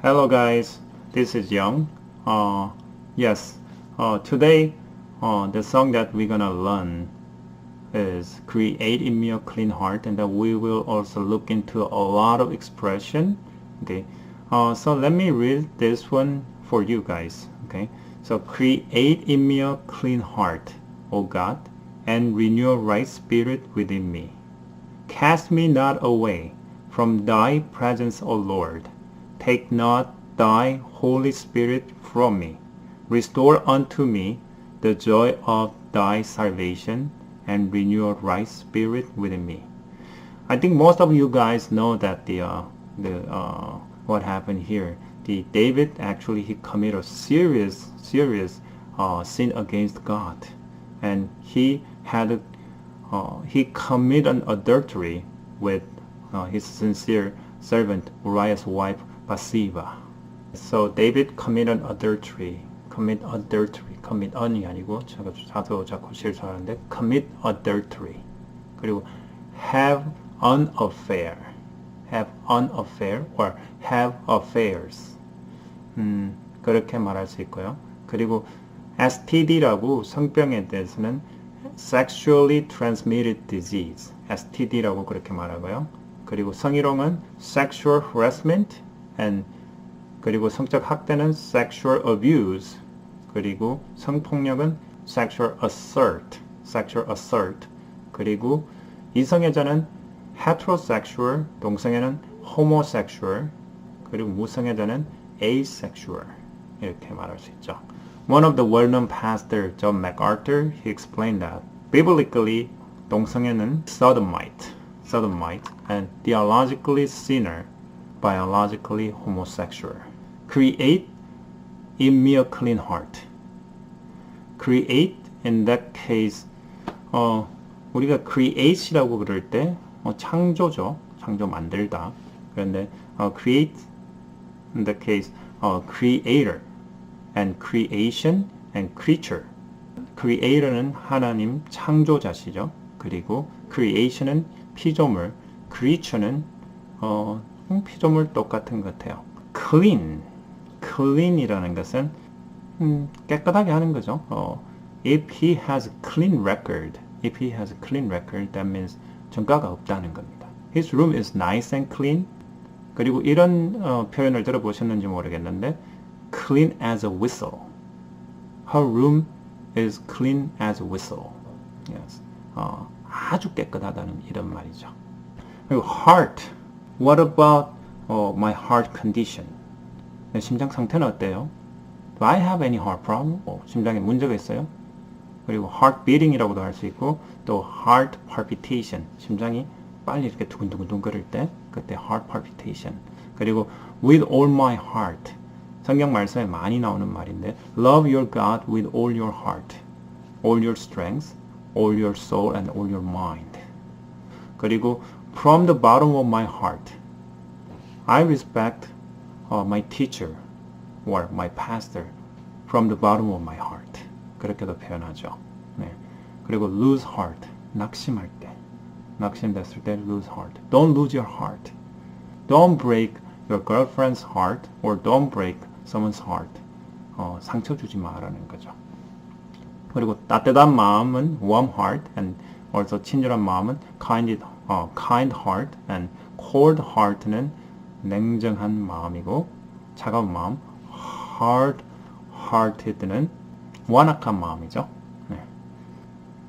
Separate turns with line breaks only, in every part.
Hello guys, this is Young. Uh, yes, uh, today uh, the song that we're gonna learn is Create in Me a Clean Heart and that we will also look into a lot of expression. Okay, uh, so let me read this one for you guys. Okay, so create in me a clean heart, O God, and renew a right spirit within me. Cast me not away from thy presence, O Lord. Take not thy Holy Spirit from me. Restore unto me the joy of thy salvation and renew a right spirit within me. I think most of you guys know that the uh, the uh, what happened here. The David actually he committed a serious serious uh, sin against God, and he had uh, he committed an adultery with uh, his sincere servant Uriah's wife Bathsheba. So David committed adultery. commit adultery. commit on이 아니고 제가 자도 자꾸 실수하는데 commit adultery. 그리고 have an affair. have an affair or have affairs. 음, 그렇게 말할 수 있고요. 그리고 STD라고 성병에 대해서는 sexually transmitted disease. STD라고 그렇게 말하고요. 그리고 성희롱은 sexual harassment and 그리고 성적 학대는 sexual abuse 그리고 성폭력은 sexual assault sexual assault 그리고 이성애자는 heterosexual 동성애는 homosexual 그리고 무성애자는 asexual 이렇게 말할 수 있죠. One of the well-known pastor John MacArthur he explained that biblically 동성애는 sodomite sodomite and theologically sinner biologically homosexual. Create in me a clean heart. Create in that case 어, 우리가 create이라고 그럴 때 어, 창조죠. 창조 만들다. 그런데 어, create in that case 어, creator and creation and creature. creator는 하나님 창조자시죠. 그리고 creation은 피조물, creature는 어, 피조물 똑같은 것 같아요. clean, clean이라는 것은 음, 깨끗하게 하는 거죠. 어, if he has clean record, if he has a clean record, that means 전과가 없다는 겁니다. His room is nice and clean. 그리고 이런 어, 표현을 들어보셨는지 모르겠는데 clean as a whistle. Her room is clean as a whistle. Yes. 어, 아주 깨끗하다는 이런 말이죠. 그리고 heart. What about uh, my heart condition? 내 심장 상태는 어때요? Do I have any heart problem? 어, 심장에 문제가 있어요? 그리고 heart beating이라고도 할 수 있고 또 heart palpitation. 심장이 빨리 이렇게 두근두근두근 거릴 때 그때 heart palpitation. 그리고 with all my heart. 성경 말씀에 많이 나오는 말인데 love your God with all your heart, all your strength, all your soul and all your mind. 그리고 from the bottom of my heart, I respect uh, my teacher or my pastor from the bottom of my heart. 그렇게도 표현하죠. 네. 그리고 lose heart, 낙심할 때. 낙심됐을 때 lose heart. Don't lose your heart. Don't break your girlfriend's heart or don't break someone's heart. 어, 상처 주지 마라는 거죠. 그리고 따뜻한 마음은 warm heart and also 친절한 마음은 kind, 어, kind heart and cold heart는 냉정한 마음이고 차가운 마음 hard hearted는 완악한 마음이죠. 네.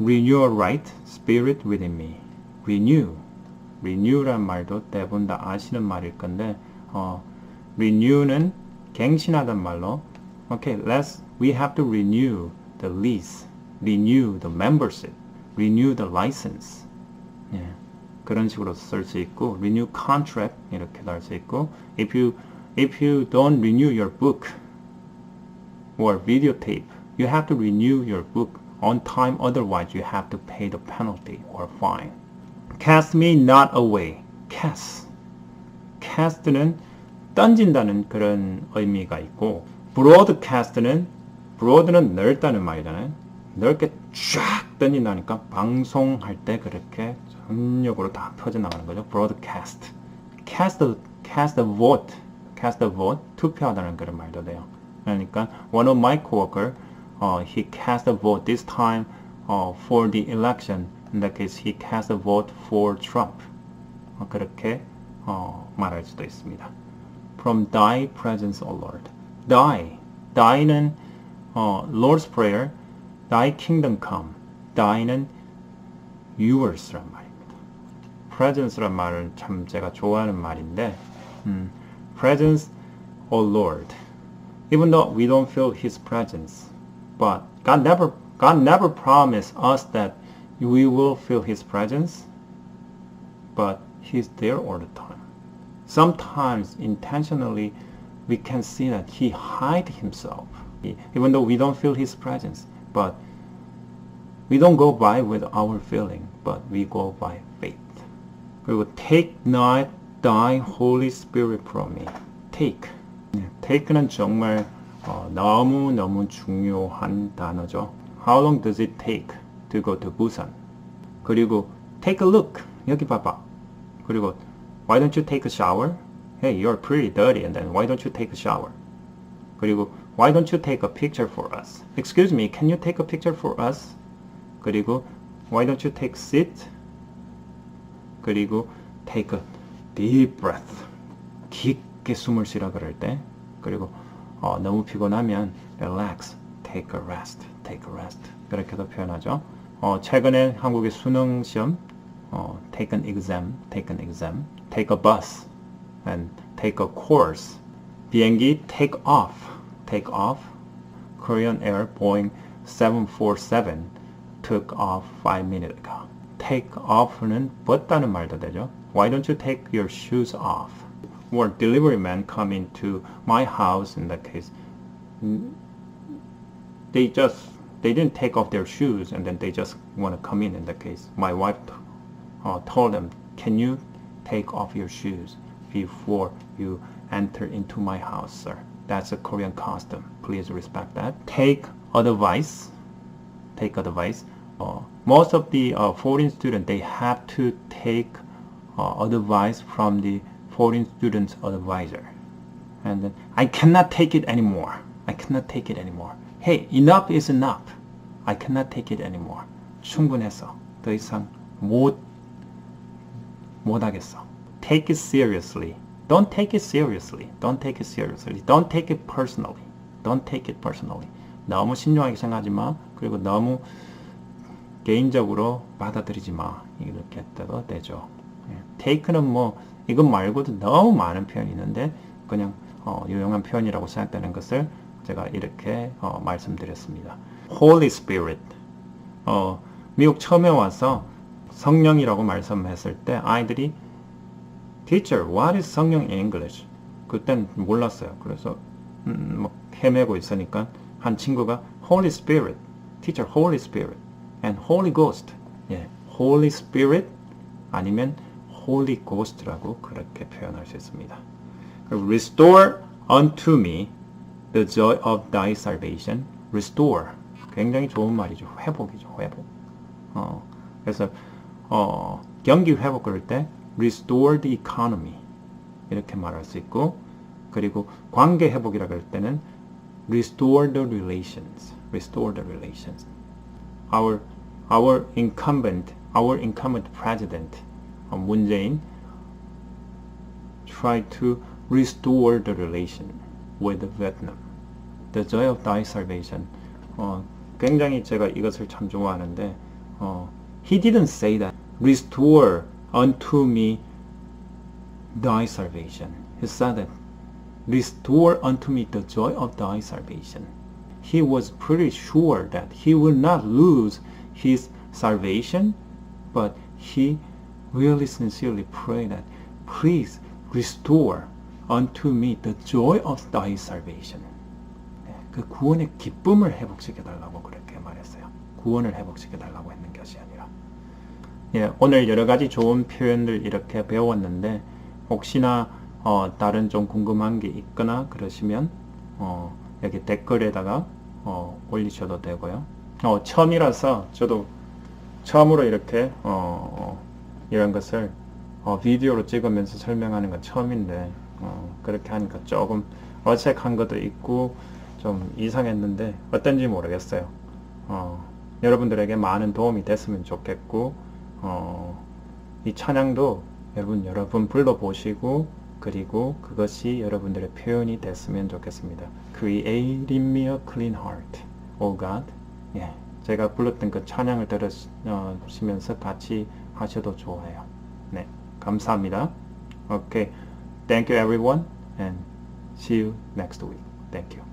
Renew a right spirit within me. Renew. Renew란 말도 대부분 다 아시는 말일 건데 어, renew는 갱신하단 말로 okay, let's we have to renew the lease, renew the membership, renew the license. 예, 그런 식으로 쓸 수 있고 renew contract 이렇게도 할 수 있고 if you if you don't renew your book or videotape, you have to renew your book on time otherwise you have to pay the penalty or fine. Cast me not away. Cast. Cast는 던진다는 그런 의미가 있고 broadcast는 broad는 넓다는 말이잖아요. 넓게 쫙 던진다니까 방송할 때 그렇게 전력으로 다 퍼져나가는 거죠. broadcast. cast cast a vote. cast a vote, 투표하다는 그런 말도 돼요. 그러니까 one of my coworker, uh, he cast a vote this time uh, for the election. In that case, he cast a vote for Trump. 어, 그렇게 어, 말할 수도 있습니다. From thy presence, O Lord. Thy, thy는 어, Lord's Prayer, thy kingdom come. thy는 yours란 말입니다. presence란 말은 참 제가 좋아하는 말인데 음, presence, O Lord. Even though we don't feel His presence, but God never God never promised us that we will feel His presence, but He's there all the time. Sometimes intentionally we can see that He hide Himself, even though we don't feel His presence, but we don't go by with our feeling, but we go by faith. 그리고 take not thy Holy Spirit from me. take. 네, take는 정말 어, 너무 너무 중요한 단어죠. How long does it take to go to Busan? 그리고 take a look. 여기 봐봐. 그리고 why don't you take a shower? Hey, you're pretty dirty and then why don't you take a shower? 그리고 why don't you take a picture for us? Excuse me, can you take a picture for us? 그리고 why don't you take sit? 그리고 take a deep breath. 깊게 숨을 쉬라 그럴 때. 그리고 어, 너무 피곤하면 relax, take a rest, take a rest. 그렇게도 표현하죠. 어, 최근에 한국의 수능 시험 어, take an exam, take an exam, take a bus, and take a course. 비행기 take off, take off. Korean Air Boeing 747 took off 5 minutes ago. take off는 벗다는 말도 되죠. Why don't you take your shoes off? Or delivery man come into my house in that case. mm, They just they didn't take off their shoes and then they just want to come in in that case. My wife uh, told them, can you take off your shoes before you enter into my house, sir? That's a Korean custom. Please respect that. Take advice. Take advice. Uh, most of the uh, foreign students, they have to take uh, advice from the foreign students advisor. And then, I cannot take it anymore. I cannot take it anymore. Hey, enough is enough. I cannot take it anymore. 충분했어. 더 이상 못 못하겠어. Take it seriously. Don't take it seriously. Don't take it seriously. Don't take it personally. Don't take it personally. 너무 신중하게 생각하지 마. 그리고 너무 개인적으로 받아들이지 마. 이렇게 때도 되죠. 예. take는 뭐 이것 말고도 너무 많은 표현이 있는데 그냥 어, 유용한 표현이라고 생각되는 것을 제가 이렇게 어, 말씀드렸습니다. Holy Spirit. 어, 미국 처음에 와서 성령이라고 말씀했을 때 아이들이 Teacher, what is 성령 in English? 그땐 몰랐어요. 그래서 음, 뭐 헤매고 있으니까 한 친구가 Holy Spirit, Teacher, Holy Spirit, and Holy Ghost. 예, Holy Spirit 아니면 Holy Ghost라고 그렇게 표현할 수 있습니다. 그리고 Restore unto me the joy of thy salvation. Restore. 굉장히 좋은 말이죠. 회복이죠. 회복. 어, 그래서 어, 경기 회복 그럴 때 restore the economy 이렇게 말할 수 있고 그리고 관계 회복이라 그럴 때는 restore the relations. restore the relations. Our our incumbent our incumbent president 어, 문재인 tried to restore the relation with Vietnam. The joy of thy salvation. 어, 굉장히 제가 이것을 참 좋아하는데 어, he didn't say that restore unto me thy salvation. He said that restore unto me the joy of thy salvation. He was pretty sure that he will not lose his salvation, but he really sincerely prayed that please restore unto me the joy of thy salvation. 네, 그 구원의 기쁨을 회복시켜 달라고 그렇게 말했어요. 구원을 회복시켜 달라고 했는 것이 아니라. 예, 오늘 여러 가지 좋은 표현들 이렇게 배웠는데 혹시나 어, 다른 좀 궁금한 게 있거나 그러시면 어, 여기 댓글에다가 어, 올리셔도 되고요. 어, 처음이라서 저도 처음으로 이렇게 어, 이런 것을 어, 비디오로 찍으면서 설명하는 건 처음인데 어, 그렇게 하니까 조금 어색한 것도 있고 좀 이상했는데 어떤지 모르겠어요. 어, 여러분들에게 많은 도움이 됐으면 좋겠고 어, 이 찬양도 여러분 여러분 불러보시고 그리고 그것이 여러분들의 표현이 됐으면 좋겠습니다. Create in me a clean heart, O God. 예, 제가 불렀던 그 찬양을 들으시면서 같이 하셔도 좋아요. 네, 감사합니다. Okay, thank you everyone, and see you next week. Thank you.